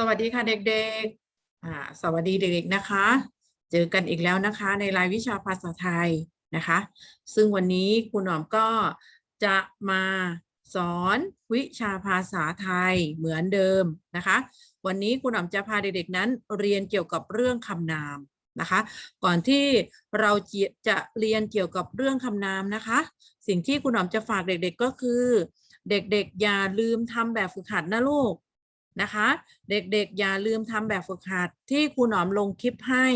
สวัสดีค่ะเด็กๆ สวัสดีเด็กๆ นะคะ เจอกันอีกแล้วนะคะในรายวิชาภาษาไทยนะคะ ซึ่งวันนี้ครูหนอมก็จะมาสอนวิชาภาษาไทยเหมือนเดิมนะคะ วันนี้ครูหนอมจะพาเด็กๆ นั้นเรียนเกี่ยวกับเรื่องคำนามนะคะ ก่อนที่เราจะจะเรียนเกี่ยวกับเรื่องคำนามนะคะ สิ่งที่ครูหนอมจะฝากเด็กๆ ก็คือ เด็กๆ อย่าลืมทำแบบฝึกหัดนะลูก นะคะ เด็กๆ อย่าลืมทำแบบฝึกหัดที่ครูหนอมลงคลิปให้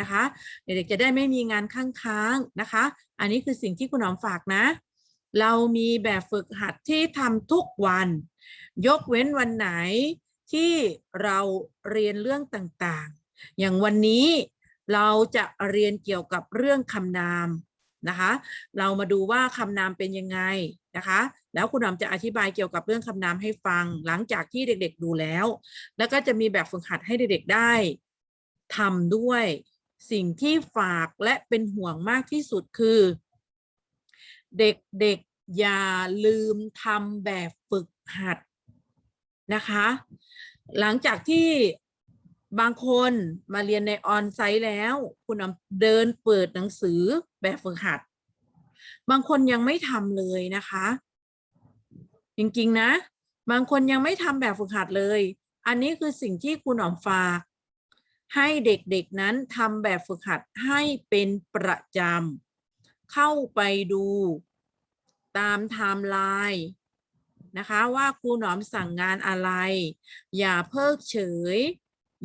นะคะ เด็กๆ จะได้ไม่มีงานข้างค้างนะคะ อันนี้คือสิ่งที่ครูหนอมฝากนะ เรามีแบบฝึกหัดที่ทำทุกวัน ยกเว้นวันไหนที่เราเรียนเรื่องต่างๆ อย่างวันนี้เราจะเรียนเกี่ยวกับเรื่องคำนามนะคะ เรามาดูว่าคำนามเป็นยังไง นะคะ แล้วคุณหอมจะอธิบายเกี่ยวกับเรื่องคำนามให้ฟัง หลังจากที่เด็กๆดูแล้ว แล้วก็จะมีแบบฝึกหัดให้เด็กๆได้ทำด้วย สิ่งที่ฝากและเป็นห่วงมากที่สุดคือ เด็กๆอย่าลืมทำแบบฝึกหัดนะคะ หลังจากที่บางคนมาเรียนในออนไซต์แล้ว คุณอำเดินเปิดหนังสือแบบฝึกหัด บางคนยังไม่ทำเลยนะคะ จริงๆนะ บางคนยังไม่ทำแบบฝึกหัดเลย อันนี้คือสิ่งที่คุณอ๋อมฝาก ให้เด็กๆนั้นทำแบบฝึกหัดให้เป็นประจำเข้าไปดูตามไทม์ไลน์นะคะว่าครูหนอมสั่งงานอะไร อย่าเพิกเฉย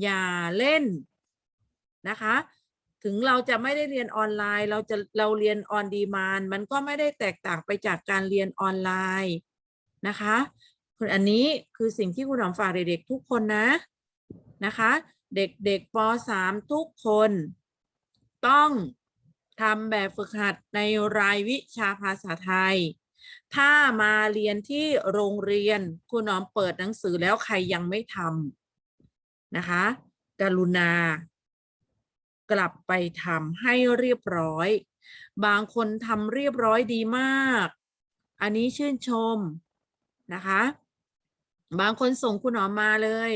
อย่าเล่นนะคะ ถึงเราจะไม่ได้เรียนออนไลน์ เราจะเราเรียนออนดีมานมันก็ไม่ได้แตกต่างไปจากการเรียนออนไลน์นะคะคืออันนี้คือสิ่งที่คุณหอมฝากเด็กๆทุกคนนะนะคะ เด็กๆป .3 ทุกคน ต้องทำแบบฝึกหัดในรายวิชาภาษาไทย ถ้ามาเรียนที่โรงเรียนคุณหอมเปิดหนังสือแล้วใครยังไม่ทำนะคะ กรุณา กลับไปทำให้เรียบร้อย บางคนทำเรียบร้อยดีมาก อันนี้ชื่นชมนะคะ บางคนส่งคุณหนอมมาเลย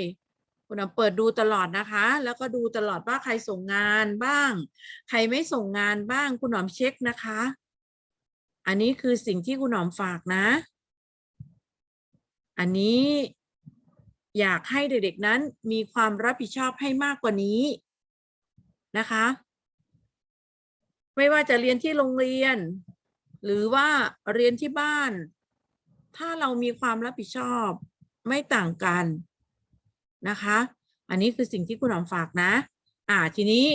คุณหนอมเปิดดูตลอดนะคะ แล้วก็ดูตลอดว่าใครส่งงานบ้าง ใครไม่ส่งงานบ้าง คุณหนอมเช็คนะคะ อันนี้คือสิ่งที่คุณหนอมฝากนะ อันนี้อยากให้เด็กๆนั้นมีความรับผิดชอบให้มากกว่านี้ นะคะ ไม่ว่าจะเรียนที่โรงเรียน หรือว่าเรียนที่บ้าน ถ้าเรามีความรับผิดชอบไม่ต่างกันนะคะ อันนี้คือสิ่งที่คุณหอมฝากนะ อ่าทีนี้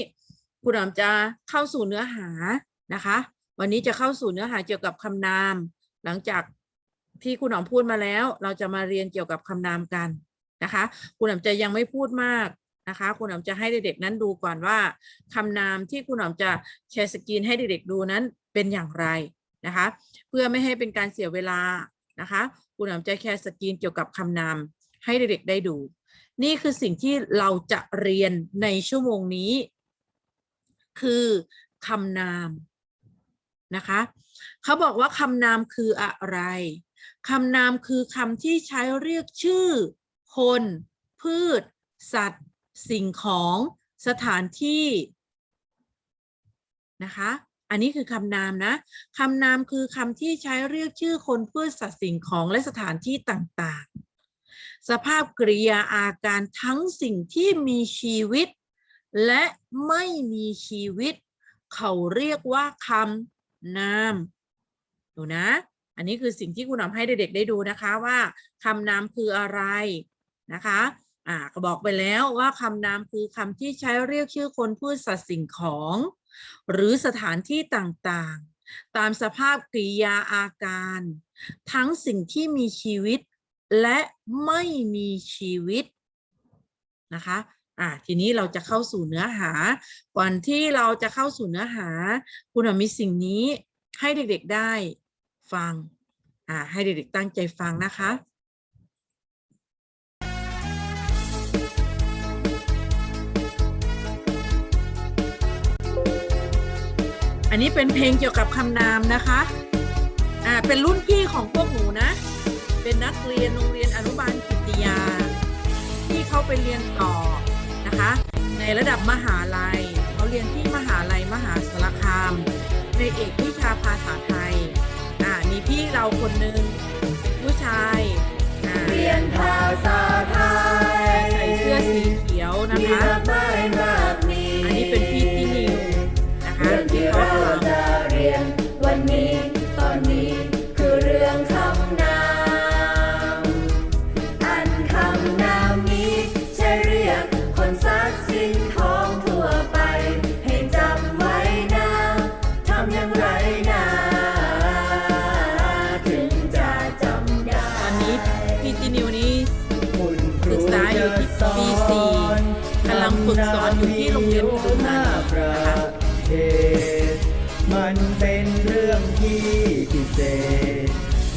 คุณหอมจะเข้าสู่เนื้อหานะคะ วันนี้จะเข้าสู่เนื้อหาเกี่ยวกับคำนาม หลังจากที่คุณหอมพูดมาแล้ว เราจะมาเรียนเกี่ยวกับคำนามกันนะคะ คุณหอมจะยังไม่พูดมาก นะคะคุณหนอมจะให้เด็กๆนั้นดูก่อนว่าคำนามที่คุณหนอมจะแชร์สกรีนให้เด็กๆดูนั้นเป็นอย่างไรนะคะ เพื่อไม่ให้เป็นการเสียเวลานะคะคุณหนอมจะแชร์สกรีนเกี่ยวกับคำนามให้เด็กๆได้ดู นี่คือสิ่งที่เราจะเรียนในชั่วโมงนี้ คือคำนามนะคะเขาบอกว่าคำนามคืออะไรคำนามคือคำที่ใช้เรียกชื่อ คน พืช สัตว์ สิ่งของสถานที่นะคะ อันนี้คือคำนามนะคำนามคือคำที่ใช้เรียกชื่อคนพืชสัตว์สิ่งของและสถานที่ต่างๆ สภาพกริยาอาการทั้งสิ่งที่มีชีวิต และไม่มีชีวิต เขาเรียกว่าคำนาม ดูนะ อันนี้คือสิ่งที่คุณนำให้เด็กๆได้ดูนะคะว่าคำนามคืออะไรนะคะ อ่าก็บอกไปแล้วว่าคำนามคือคำที่ใช้เรียกชื่อคนพืชสัตว์สิ่งของ หรือสถานที่ต่างๆ ตามสภาพกริยาอาการ ทั้งสิ่งที่มีชีวิตและไม่มีชีวิตนะคะอ่าทีนี้เราจะเข้าสู่เนื้อหา ก่อนที่เราจะเข้าสู่เนื้อหา คุณมีสิ่งนี้ให้เด็กๆได้ฟังอ่าให้เด็กๆตั้งใจฟังนะคะ อันนี้เป็นเพลงเกี่ยวกับคำนามนะคะ อ่า เป็นรุ่นพี่ของพวกหนูนะ เป็นนักเรียนโรงเรียนอนุบาลกิตติยา ที่เขาไปเรียนระดับมหาลัยเขาเรียนที่มหาลัยมหาสารคาม ในเอกวิชาภาษาไทย อ่า มีพี่เราคนหนึ่งผู้ชายอ่าเรียนภาษาไทยใส่เสื้อสีเขียวนะมีคะ รื่อ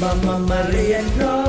ษมาม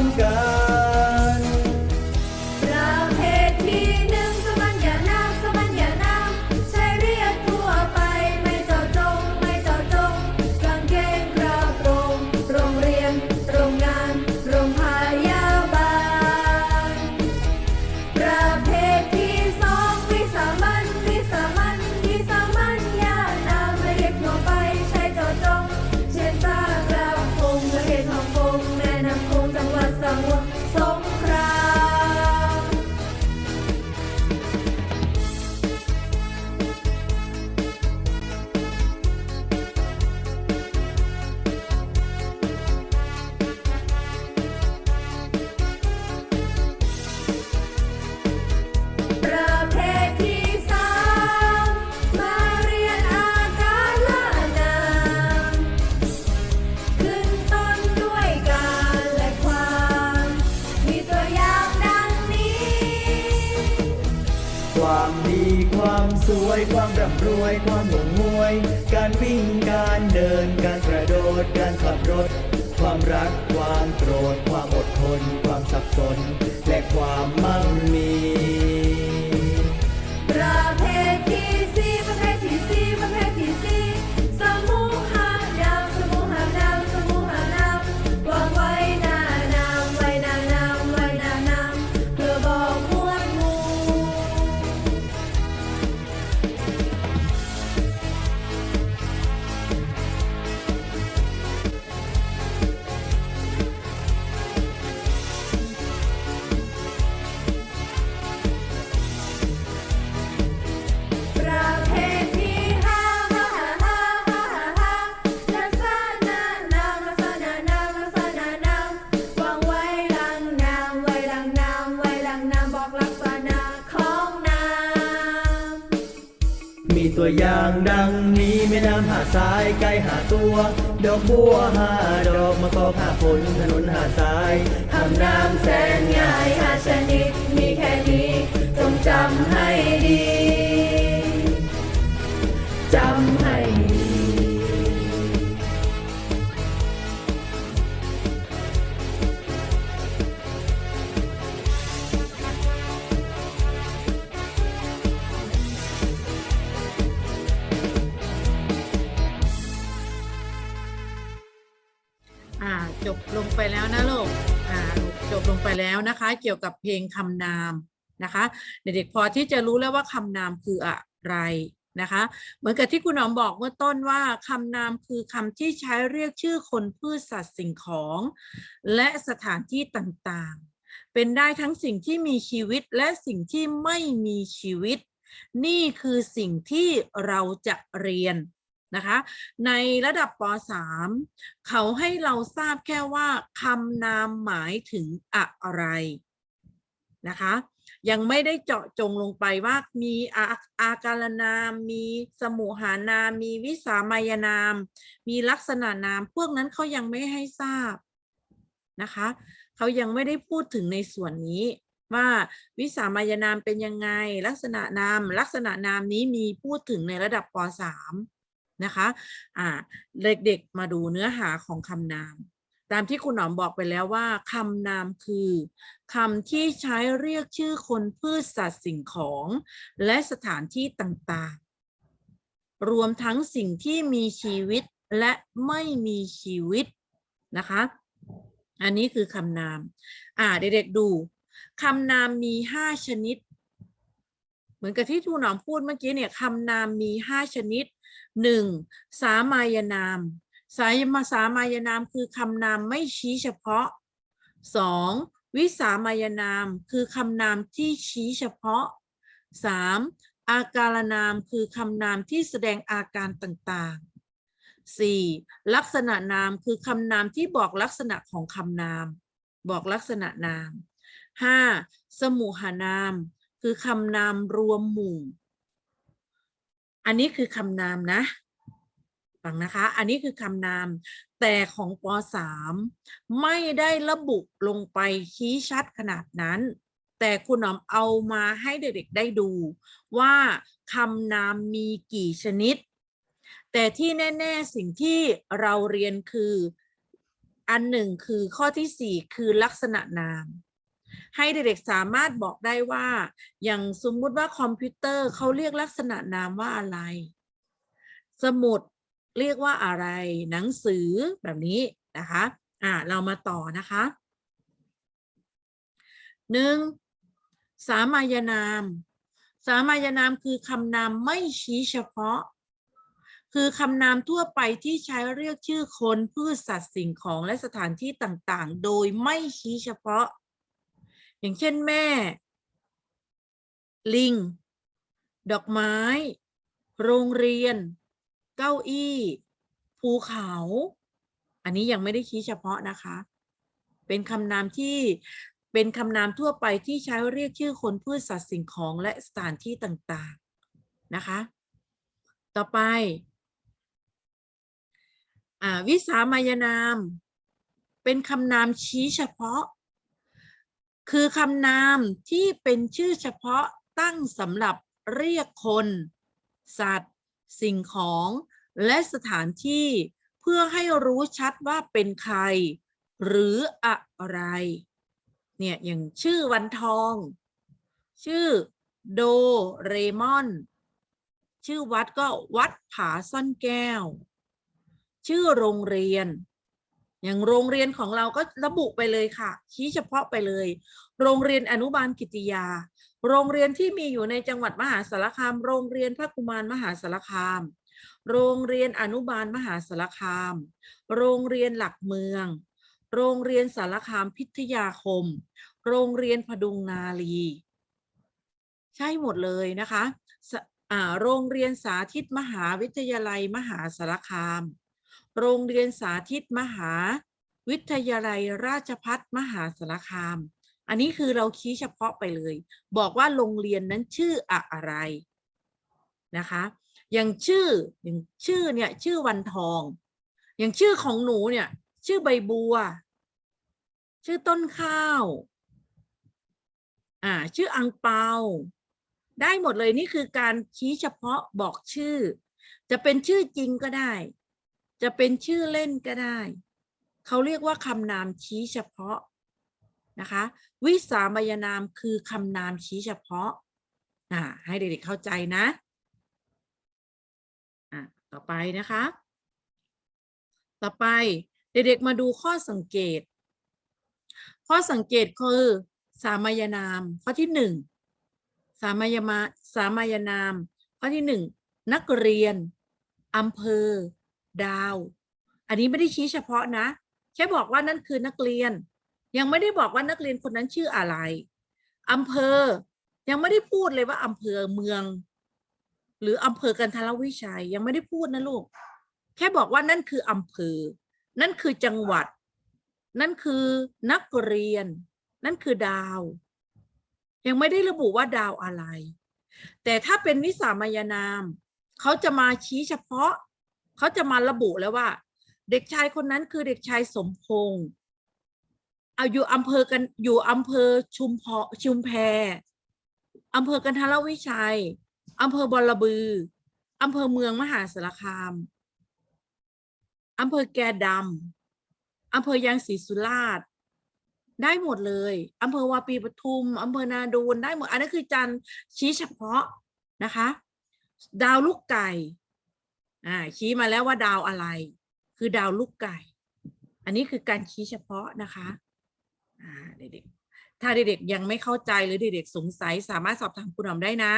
ดอกบัวหาดอกมะกอกหาผลถนนหาดทรายทำน้ำแสนง่ายห้าชนิดมีแค่นี้จงจำให้ดีจำให้ดี เกี่ยวกับเพลงคำนามนะคะเด็กๆพอที่จะรู้แล้วว่าคำนามคืออะไรนะคะเหมือนกับที่คุณหนอมบอกเมื่อต้นว่าคำนามคือคำที่ใช้เรียกชื่อคนพืชสัตว์สิ่งของ และสถานที่ต่างๆ เป็นได้ทั้งสิ่งที่มีชีวิตและสิ่งที่ไม่มีชีวิต นี่คือสิ่งที่เราจะเรียน นะคะ ในระดับป .3 เขาให้เราทราบแค่ว่าคำนามหมายถึงอะไรนะคะ ยังไม่ได้เจาะจงลงไปว่ามีอาอาการนาม มีสมุหานาม มีวิสามัยนาม มีลักษณะนาม พวกนั้นเขายังไม่ให้ทราบนะคะเขายังไม่ได้พูดถึงในส่วนนี้ว่าวิสามัยนามเป็นยังไง ลักษณะนาม ลักษณะนามนี้มีพูดถึงในระดับป .3 นะคะอ่าเด็กๆมาดูเนื้อหาของคำนาม ตามที่คุณหนอมบอกไปแล้วว่าคำนามคือคำที่ใช้เรียกชื่อคนพืชสัตว์สิ่งของ และสถานที่ต่างๆ รวมทั้งสิ่งที่มีชีวิตและไม่มีชีวิตนะคะ อันนี้คือคำนาม อ่าเด็กๆดูคำนามมีห้าชนิด เหมือนกับที่ทูหนอมพูดเมื่อกี้เนี่ยคำนามมีห้าชนิด หนึ่งสามัญนาม สายมาสามัญนามคือคำนามไม่ชี้เฉพาะสองวิสามัญนามคือคำนามที่ชี้เฉพาะสามอาการนามคือคำนามที่แสดงอาการต่างๆสี่ลักษณะนามคือคำนามที่บอกลักษณะของคำนาม บอกลักษณะนามห้าสมุหานาม คือคำนามรวมหมู่ อันนี้คือคำนามนะฟังนะคะ อันนี้คือคำนาม แต่ของป .3 ไม่ได้ระบุลงไปชี้ชัดขนาดนั้น แต่คุณหนอมเอามาให้เด็กๆได้ดู ว่าคำนามมีกี่ชนิด แต่ที่แน่ๆสิ่งที่เราเรียนคือ อันหนึ่งคือข้อที่สี่คือลักษณะนาม ให้เด็กๆสามารถบอกได้ว่า อย่างสมมุติว่าคอมพิวเตอร์เขาเรียกลักษณะนามว่าอะไร สมุดเรียกว่าอะไร หนังสือแบบนี้นะคะ อ่าเรามาต่อนะคะหนึ่งสามัญนาม สามัญนามคือคำนามไม่ชี้เฉพาะ คือคำนามทั่วไปที่ใช้เรียกชื่อคนพืชสัตว์สิ่งของและสถานที่ต่างๆ โดยไม่ชี้เฉพาะ อย่างเช่นแม่ ลิง ดอกไม้ โรงเรียน เก้าอี้ ภูเขา อันนี้ยังไม่ได้ชี้เฉพาะนะคะ เป็นคำนามที่เป็นคำนามทั่วไปที่ใช้เรียกชื่อคนพืชสัตว์สิ่งของและสถานที่ต่างๆนะคะ ต่อไปอ่าวิสามัญนาม เป็นคำนามชี้เฉพาะ คือคำนามที่เป็นชื่อเฉพาะตั้งสำหรับเรียกคน สัตว์ สิ่งของ และสถานที่ เพื่อให้รู้ชัดว่าเป็นใคร หรืออะไร เนี่ยอย่างชื่อวันทอง ชื่อโดเรมอน ชื่อวัดก็วัดผาซ่อนแก้ว ชื่อโรงเรียน อย่างโรงเรียนของเราก็ระบุไปเลยค่ะ ชี้เฉพาะไปเลย โรงเรียนอนุบาลกิติยา โรงเรียนที่มีอยู่ในจังหวัดมหาสารคาม โรงเรียนพระกุมารมหาสารคาม โรงเรียนอนุบาลมหาสารคาม โรงเรียนหลักเมือง โรงเรียนสารคามพิทยาคม โรงเรียนพดุงนาลี ใช่หมดเลยนะคะโรงเรียนสาธิตมหาวิทยาลัยมหาสารคาม โรงเรียนสาธิตมหา วิทยาลัยราชพัฒมหาสารคาม อันนี้คือเราชี้เฉพาะไปเลย บอกว่าโรงเรียนนั้นชื่ออะไรนะคะอย่างชื่ออย่างชื่อเนี่ยชื่อวันทอง อย่างชื่อของหนูเนี่ย ชื่อใบบัว ชื่อต้นข้าวอ่าชื่ออังเปา ได้หมดเลยนี่คือการชี้เฉพาะบอกชื่อ จะเป็นชื่อจริงก็ได้ จะเป็นชื่อเล่นก็ได้ เขาเรียกว่าคำนามชี้เฉพาะนะคะ วิสามัญนามคือคำนามชี้เฉพาะอ่าให้เด็กๆเข้าใจนะอะต่อไปนะคะ ต่อไปเด็กๆมาดูข้อสังเกต ข้อสังเกตคือ สามัญนาม ข้อที่หนึ่งสามัญมาสามัญนาม ข้อที่หนึ่งนักเรียนอำเภอ ดาว อันนี้ไม่ได้ชี้เฉพาะนะ แค่บอกว่านั่นคือนักเรียน ยังไม่ได้บอกว่านักเรียนคนนั้นชื่ออะไรอำเภอ ยังไม่ได้พูดเลยว่าอำเภอเมือง หรืออำเภอกันทรวิชัย ยังไม่ได้พูดนะลูก แค่บอกว่านั่นคืออำเภอ นั่นคือจังหวัด นั่นคือนักเรียน นั่นคือดาว ยังไม่ได้ระบุว่าดาวอะไร แต่ถ้าเป็นวิสามัญนาม เขาจะมาชี้เฉพาะ เขาจะมาระบุแล้วว่า เด็กชายคนนั้นคือเด็กชายสมพงษ์เอาอยู่อำเภอกันอยู่อำเภอชุมพอชุมแพอำเภอกันทรวิชัยอำเภอบอระบืออำเภอเมืองมหาสารคามอำเภอแกดำอำเภอยางศรีสุราษฎร์ได้หมดเลยอำเภอวาปีปทุมอำเภอนาดูนได้หมด อันนั้คือจันชี้เฉพาะนะคะ ดาวลูกไก่ อ่าชี้มาแล้วว่าดาวอะไร คือดาวลูกไก่ อันนี้คือการชี้เฉพาะนะคะอ่าเด็กๆถ้าเด็กๆยังไม่เข้าใจหรือเด็กๆสงสัยสามารถสอบถามคุณหอมได้นะ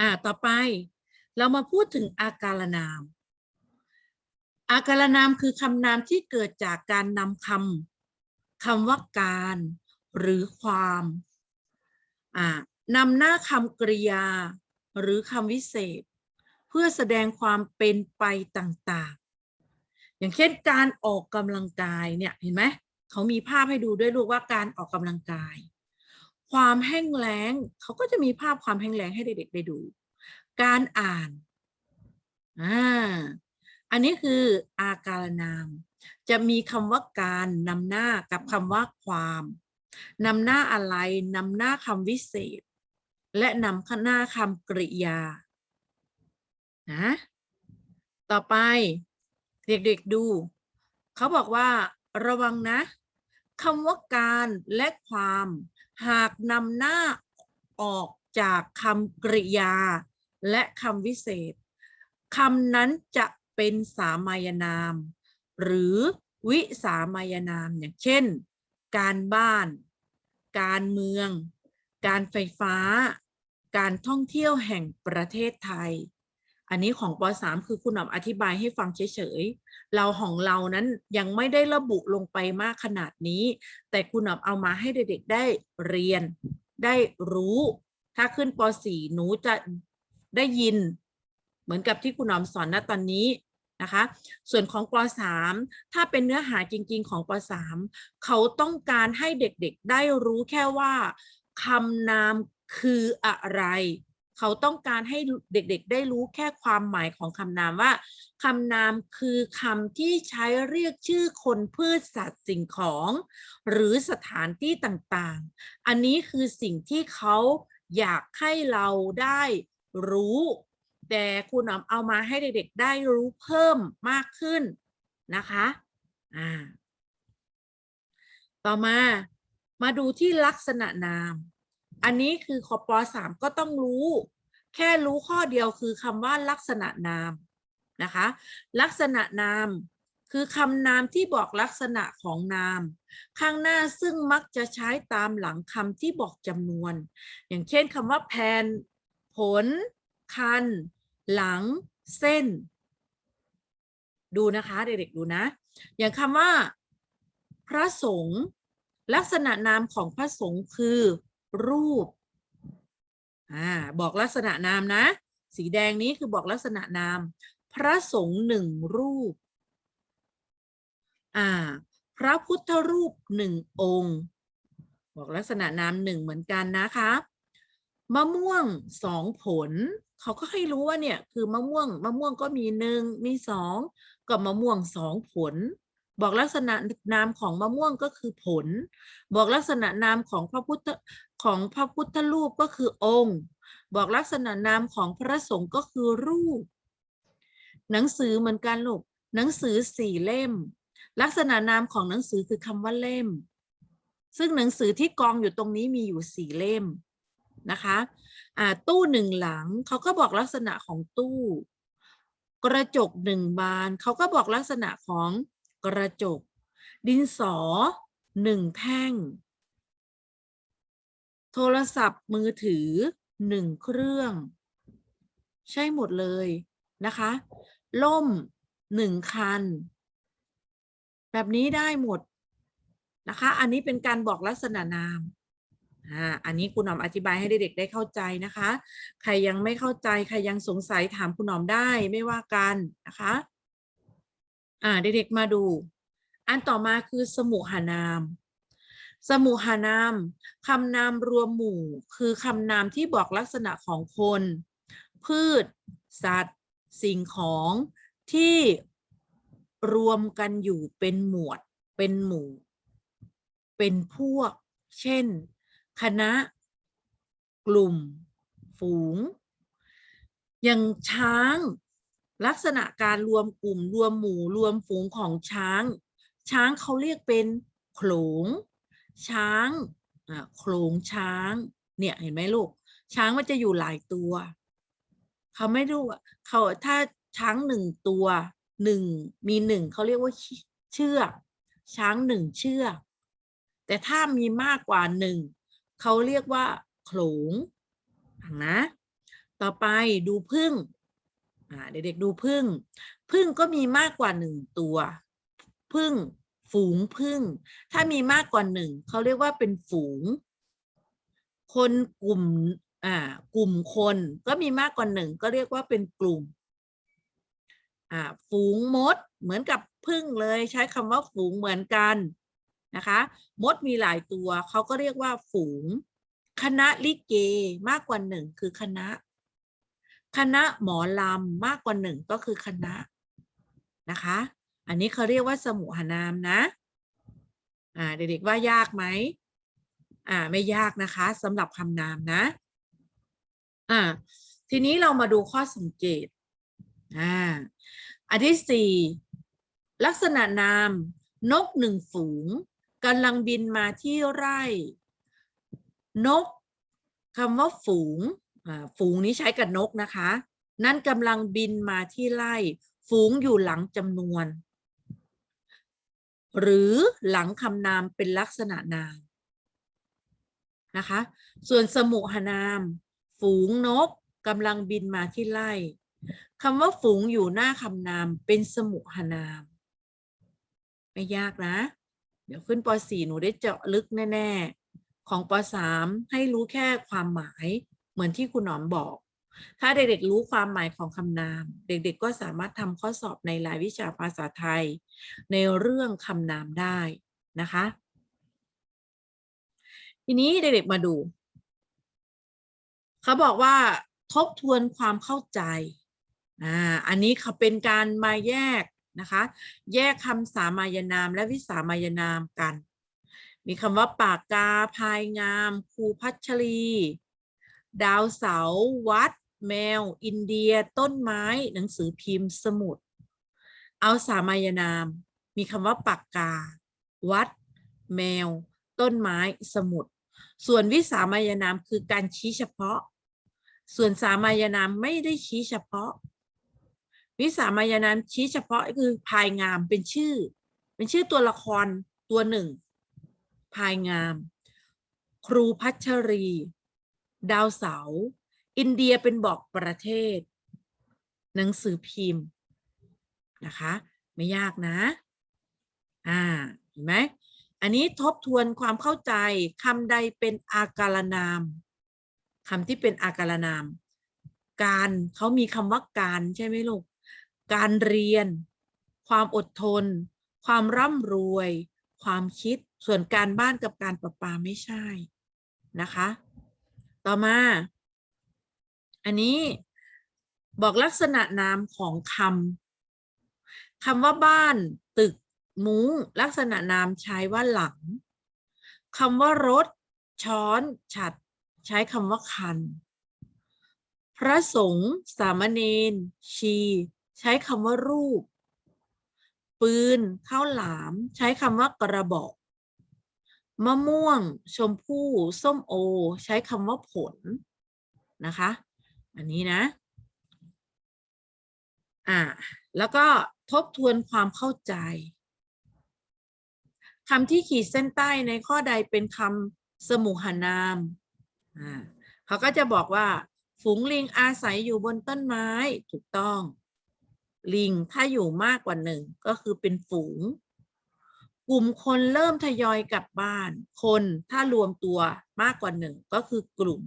อ่าต่อไปเรามาพูดถึงอาการนาม อาการนามคือคำนามที่เกิดจากการนำคำคำว่าการ หรือความอ่านำหน้าคำกริยา หรือคำวิเศษ เพื่อแสดงความเป็นไปต่างๆ อย่างเช่นการออกกำลังกายเนี่ยเห็นไหมเขามีภาพให้ดูด้วยลูกว่าการออกกำลังกาย ความแห้งแล้งเขาก็จะมีภาพความแห้งแล้งให้เด็กๆได้ดู การอ่านอ่าอันนี้คืออาการนาม จะมีคำว่าการนำหน้ากับคำว่าความนำหน้าอะไรนำหน้าคำวิเศษ และนำหน้าคำกริยา นะ ต่อไปเด็กๆดู เขาบอกว่า ระวังนะคำว่าการและความ หากนำหน้าออกจากคำกริยา และคำวิเศษคำนั้นจะเป็นสามัญนาม หรือวิสามัญนามอย่างเช่น การบ้าน การเมือง การไฟฟ้า การท่องเที่ยวแห่งประเทศไทย อันนี้ของป .3 คือคุณหนอมอธิบายให้ฟังเฉยๆ เราของเรานั้นยังไม่ได้ระบุลงไปมากขนาดนี้ แต่คุณหนอมเอามาให้เด็กๆได้เรียน ได้รู้ ถ้าขึ้นป .4 หนูจะได้ยิน เหมือนกับที่คุณหนอมสอนณตอนนี้นะคะ ส่วนของป .3 ถ้าเป็นเนื้อหาจริง ๆ ของป .3 เขาต้องการให้เด็กๆ ได้รู้แค่ว่าคำนามคืออะไร เขาต้องการให้เด็กๆ ได้รู้แค่ความหมายของคำนามว่าคำนามคือคำที่ใช้เรียกชื่อคนพืชสัตว์สิ่งของ หรือสถานที่ต่างๆ อันนี้คือสิ่งที่เขาอยากให้เราได้รู้ แต่คุณหนอมเอามาให้เด็กๆ ได้รู้เพิ่มมากขึ้นนะคะอ่าต่อมามาดูที่ลักษณะนาม อันนี้คือขอปสามก็ต้องรู้ แค่รู้ข้อเดียวคือคำว่าลักษณะนามนะคะ ลักษณะนามคือคำนามที่บอกลักษณะของนาม ข้างหน้าซึ่งมักจะใช้ตามหลังคำที่บอกจำนวน อย่างเช่นคำว่าแผ่นผล คัน หลัง เส้น ดูนะคะเด็กๆดูนะ อย่างคำว่า พระสงฆ์ลักษณะนามของพระสงฆ์คือ รูปอ่าบอกลักษณะนามนะ สีแดงนี้คือบอกลักษณะนาม พระสงฆ์หนึ่งรูปอ่าพระพุทธรูปหนึ่งองค์ บอกลักษณะนามหนึ่งเหมือนกันนะคะมะม่วงสองผล เขาก็ให้รู้ว่าเนี่ยคือมะม่วงมะม่วงก็มีหนึ่งมีสองกับมะม่วงสองผล บอกลักษณะนามของมะม่วงก็คือผล บอกลักษณะนามของพระพุทธของพระพุทธรูปก็คือองค์ บอกลักษณะนามของพระสงฆ์ก็คือรูป หนังสือเหมือนกันลูกหนังสือสี่เล่ม ลักษณะนามของหนังสือคือคำว่าเล่ม ซึ่งหนังสือที่กองอยู่ตรงนี้มีอยู่สี่เล่มนะคะอ่าตู้หนึ่งหลังเขาก็บอกลักษณะของตู้ กระจกหนึ่งบานเขาก็บอกลักษณะของ กระจก ดินสอหนึ่งแท่ง โทรศัพท์มือถือหนึ่งเครื่อง ใช่หมดเลยนะคะ ล่มหนึ่งคัน แบบนี้ได้หมดนะคะ อันนี้เป็นการบอกลักษณะนามอ่าอันนี้คุณหนอมอธิบายให้เด็กๆได้เข้าใจนะคะ ใครยังไม่เข้าใจ ใครยังสงสัยถามคุณหนอมได้ไม่ว่ากันนะคะ อ่าเด็กๆมาดู อันต่อมาคือสมุหานาม สมุหานามคำนามรวมหมู่ คือคำนามที่บอกลักษณะของคน พืช สัตว์ สิ่งของที่รวมกันอยู่เป็นหมวด เป็นหมู่ เป็นพวก เช่น คณะ กลุ่ม ฝูง อย่างช้าง ลักษณะการรวมกลุ่มรวมหมู่รวมฝูงของช้าง ช้างเขาเรียกเป็นโขลง ช้างโขลงช้าง เนี่ยเห็นไหมลูก ช้างมันจะอยู่หลายตัวเขาไม่รู้อะเขาถ้าช้างหนึ่งตัวหนึ่งมีหนึ่งเขาเรียกว่าเชือก ช้างหนึ่งเชือกแต่ถ้ามีมากกว่าหนึ่งเขาเรียกว่าโขลงนะ ต่อไปดูพึ่ง เด็กๆดูพึ่ง พึ่งก็มีมากกว่าหนึ่งตัว พึ่งฝูงพึ่ง ถ้ามีมากกว่าหนึ่งเขาเรียกว่าเป็นฝูง คนกลุ่มอ่ากลุ่มคนก็มีมากกว่าหนึ่งก็เรียกว่าเป็นกลุ่มอ่าฝูงมดเหมือนกับพึ่งเลยใช้คำว่าฝูงเหมือนกันนะคะ มดมีหลายตัวเขาก็เรียกว่าฝูง คณะลิเกมากกว่าหนึ่งคือคณะ คณะหมอลำมากกว่าหนึ่งก็คือคณะนะคะ อันนี้เขาเรียกว่าสมุหนามนะ อ่าเด็กๆว่ายากไหมอ่าไม่ยากนะคะสำหรับคำนามนะ อ่าทีนี้เรามาดูข้อสังเกต อ่า อันที่สี่ลักษณะนาม นกหนึ่งฝูงกำลังบินมาที่ไร่ นกคำว่าฝูง ฝูงนี้ใช้กับนกนะคะ นั่นกำลังบินมาที่ไร่ฝูงอยู่หลังจำนวน หรือหลังคำนามเป็นลักษณะนามนะคะ ส่วนสมุหนาม ฝูงนกกำลังบินมาที่ไร่คำว่าฝูงอยู่หน้าคำนามเป็นสมุหนาม ไม่ยากนะ เดี๋ยวขึ้นป .4 หนูได้เจาะลึกแน่ ๆ ของป .3 ให้รู้แค่ความหมาย เหมือนที่คุณหนอมบอก ถ้าเด็กๆรู้ความหมายของคำนาม เด็กๆก็สามารถทำข้อสอบในรายวิชาภาษาไทย ในเรื่องคำนามได้นะคะ ทีนี้เด็กๆมาดู เขาบอกว่าทบทวนความเข้าใจอ่าอันนี้เขาเป็นการมาแยกนะคะ แยกคำสามัญนามและวิสามัญนามกัน มีคำว่าปากกาพายงาม ครูพัชรี ดาวเสาร์วัด แมว อินเดีย ต้นไม้ หนังสือพิมพ์ สมุด เอาสามัญนาม มีคำว่าปากกา วัด แมว ต้นไม้ สมุด ส่วนวิสามัญนามคือการชี้เฉพาะ ส่วนสามัญนามไม่ได้ชี้เฉพาะ วิสามัญนามชี้เฉพาะคือพายงามเป็นชื่อ เป็นชื่อตัวละครตัวหนึ่ง พายงาม ครูพัชรี ดาวเสาร์อินเดียเป็นบอกประเทศ หนังสือพิมพ์นะคะ ไม่ยากนะ อ่า เห็นไหม อันนี้ทบทวนความเข้าใจคำใดเป็นอาการนามคำที่เป็นอาการนาม การเขามีคำว่าการใช่ไหมลูก การเรียน ความอดทน ความร่ำรวย ความคิด ส่วนการบ้านกับการประปาไม่ใช่นะคะ ต่อมา อันนี้บอกลักษณะนามของคำคำว่าบ้านตึกมุ้งลักษณะนามใช้ว่าหลังคำว่ารถ ช้อน ฉัด ใช้คำว่าคัน พระสงฆ์สามเณรชี ใช้คำว่ารูป ปืนข้าวหลาม ใช้คำว่ากระบอก มะม่วง ชมพู่ ส้มโอ ใช้คำว่าผลนะคะ อันนี้นะ อ่า แล้วก็ทบทวนความเข้าใจคำที่ขีดเส้นใต้ในข้อใดเป็นคำสมุหนาม อ่าเขาก็จะบอกว่า ฝูงลิงอาศัยอยู่บนต้นไม้ถูกต้อง ลิงถ้าอยู่มากกว่าหนึ่งก็คือเป็นฝูง กลุ่มคนเริ่มทยอยกลับบ้าน คนถ้ารวมตัวมากกว่าหนึ่งก็คือกลุ่ม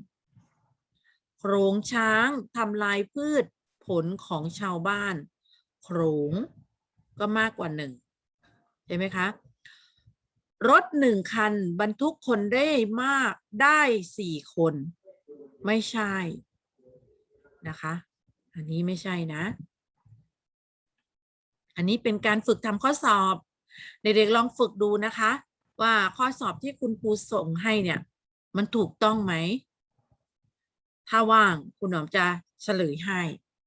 โขรงช้างทำลายพืชผลของชาวบ้าน โขรงก็มากกว่าหนึ่งใช่ไหมคะ รถหนึ่งคันบรรทุกคนได้มากได้สี่คน ไม่ใช่นะคะ อันนี้ไม่ใช่นะ อันนี้เป็นการฝึกทำข้อสอบ เด็กๆลองฝึกดูนะคะ ว่าข้อสอบที่คุณครูส่งให้เนี่ย มันถูกต้องไหม ถ้าว่างคุณหนอมจะเฉลยให้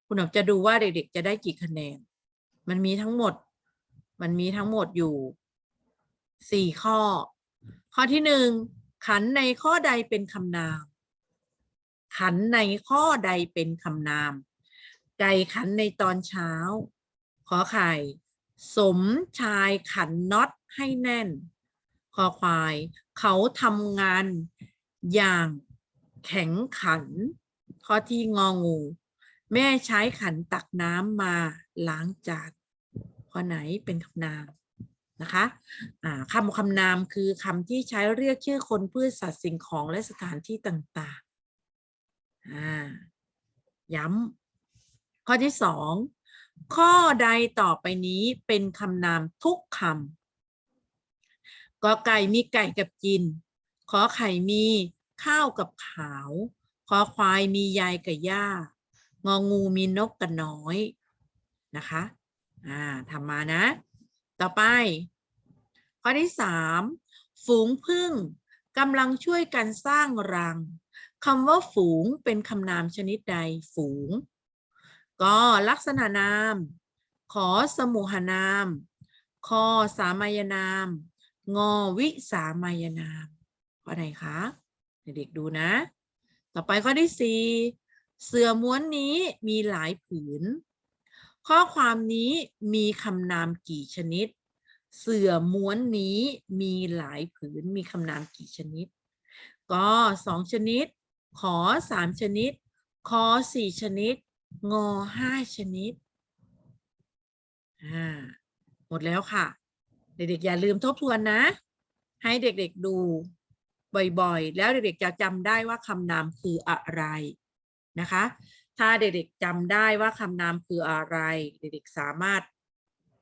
คุณหนอมจะดูว่าเด็กๆ จะได้กี่คะแนน มันมีทั้งหมด มันมีทั้งหมดอยู่สี่ข้อ ข้อที่หนึ่งขันในข้อใดเป็นคำนาม ขันในข้อใดเป็นคำนาม ไก่ขันในตอนเช้า ขอไข่ สมชายขันน็อตให้แน่น คอควาย เขาทำงานอย่างแข็งขัน ข้อที่งองู แม่ใช้ขันตักน้ำมาล้างจานข้อไหนเป็นคำนามนะคะอ่าคำคำนามคือคำที่ใช้เรียกชื่อคนพืชสัตว์สิ่งของและสถานที่ต่างๆย้ำข้อที่สอง ข้อใดต่อไปนี้เป็นคำนามทุกคำกอไก่มีไก่กับกิน ขอไข่มีข้าวกับขาว ขอควายมียายกับย่างองูมีนกกับน้อยนะคะอ่าทำมานะ ต่อไป ข้อที่สามฝูงพึ่งกำลังช่วยกันสร้างรังคำว่าฝูงเป็นคำนามชนิดใดฝูง ก็ลักษณะนาม ขอสมุหนาม คอสามัยนาม งอวิสามัยนาม ข้อไหนคะเด็กๆดูนะ ต่อไปข้อที่สี่เสือม้วนนี้มีหลายผืน ข้อความนี้มีคำนามกี่ชนิด เสือม้วนนี้มีหลายผืน มีคำนามกี่ชนิด ก็สองชนิด ขอสามชนิด คอสี่ชนิด งอห้าชนิด อ่า หมดแล้วค่ะ เด็กๆ อย่าลืมทบทวนนะ ให้เด็กๆดูบ่อยๆ แล้วเด็กๆ จะจำได้ว่าคำนามคืออะไรนะคะ ถ้าเด็กๆจำได้ว่าคำนามคืออะไร เด็กๆ สามารถ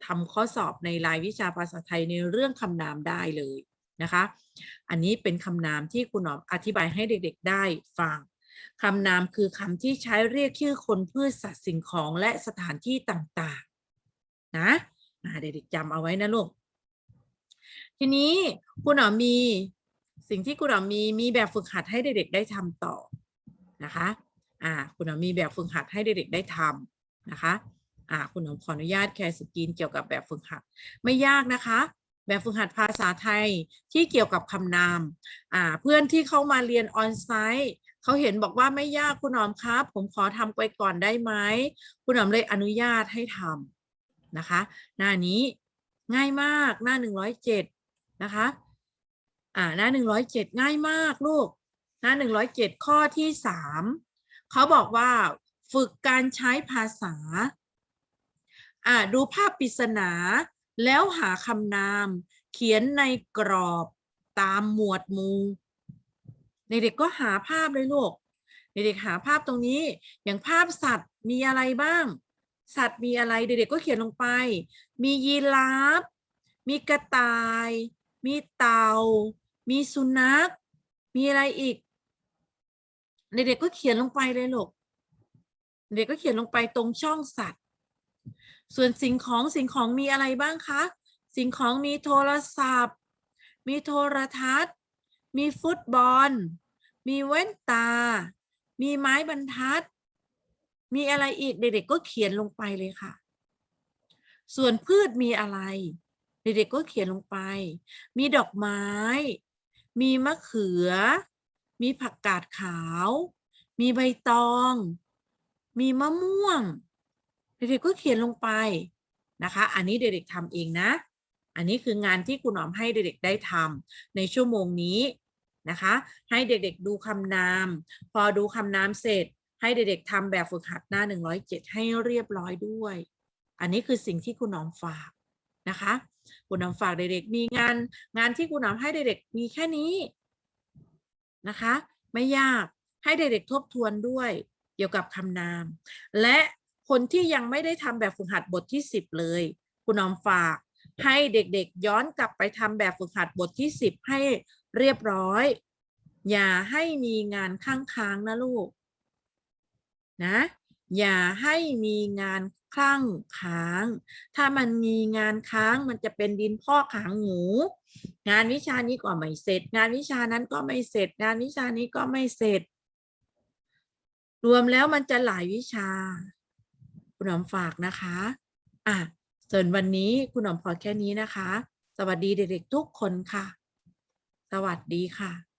ทำข้อสอบในรายวิชาภาษาไทยในเรื่องคำนามได้เลยนะคะ อันนี้เป็นคำนามที่คุณหนอมอธิบายให้เด็กๆ ได้ฟัง คำนามคือคำที่ใช้เรียกชื่อคนพืชสัตว์สิ่งของและสถานที่ต่างๆ นะอ่าเด็กๆจำเอาไว้นะลูก ทีนี้คุณหนอมมีสิ่งที่คุณหนอมมีมีแบบฝึกหัดให้เด็กๆได้ทำต่อนะคะอ่าคุณหนอมมีแบบฝึกหัดให้เด็กๆได้ทำนะคะอ่าคุณหนอมขออนุญาตแคร์สกรีนเกี่ยวกับแบบฝึกหัดไม่ยากนะคะแบบฝึกหัดภาษาไทยที่เกี่ยวกับคำนามอ่าเพื่อนที่เข้ามาเรียนออนไซต์ เขาเห็นบอกว่าไม่ยากคุณหนอมครับ ผมขอทำไปก่อนได้ไหมคุณหนอมเลยอนุญาตให้ทำนะคะ หน้านี้ง่ายมากหน้าหนึ่งร้อยเจ็ดนะคะ อ่าหน้าหนึ่งร้อยเจ็ดง่ายมากลูก หน้าหนึ่งร้อยเจ็ดข้อที่สามเขาบอกว่าฝึกการใช้ภาษา อ่าดูภาพปริศนา แล้วหาคำนาม เขียนในกรอบตามหมวดหมู่ เด็กๆก็หาภาพเลยลูกเด็กๆหาภาพตรงนี้ อย่างภาพสัตว์มีอะไรบ้าง สัตว์มีอะไรเด็กๆก็เขียนลงไป มียีราฟมีกระต่าย มีเต่า มีสุนัข มีอะไรอีก เด็กๆก็เขียนลงไปเลยลูกเด็กก็เขียนลงไปตรงช่องสัตว์ ส่วนสิ่งของสิ่งของมีอะไรบ้างคะ สิ่งของมีโทรศัพท์ มีโทรทัศน์ มีฟุตบอล มีแว่นตา มีไม้บรรทัด มีอะไรอีกเด็กๆก็เขียนลงไปเลยค่ะ ส่วนพืชมีอะไร เด็กๆก็เขียนลงไป มีดอกไม้ มีมะเขือ มีผักกาดขาว มีใบตอง มีมะม่วง เด็กๆก็เขียนลงไปนะคะ อันนี้เด็กๆทำเองนะอันนี้คืองานที่คุณหนอมให้เด็กๆได้ทำในชั่วโมงนี้ นะคะ ให้เด็กๆดูคำนาม พอดูคำนามเสร็จ ให้เด็กๆทำแบบฝึกหัดหน้า 107 ให้เรียบร้อยด้วย อันนี้คือสิ่งที่คุณหนอมฝากนะคะคุณหนอมฝากเด็กๆมีงานงานที่คุณหนอมให้เด็กๆมีแค่นี้นะคะ ไม่ยากให้เด็กๆทบทวนด้วยเกี่ยวกับคำนาม และคนที่ยังไม่ได้ทำแบบฝึกหัดบทที่ 10 เลย คุณหนอมฝากให้เด็กๆย้อนกลับไปทำแบบฝึกหัดบทที่ 10 ให้ เรียบร้อย อย่าให้มีงานข้างค้างนะลูกนะอย่าให้มีงานข้างค้าง ถ้ามันมีงานค้างมันจะเป็นดินพ่อกหางหมู งานวิชานี้ก็ไม่เสร็จ งานวิชานั้นก็ไม่เสร็จ งานวิชานี้ก็ไม่เสร็จ รวมแล้วมันจะหลายวิชา คุณหนอมฝากนะคะ อะส่วนวันนี้คุณหนอมพอแค่นี้นะคะ สวัสดีเด็กๆทุกคนค่ะ สวัสดีค่ะ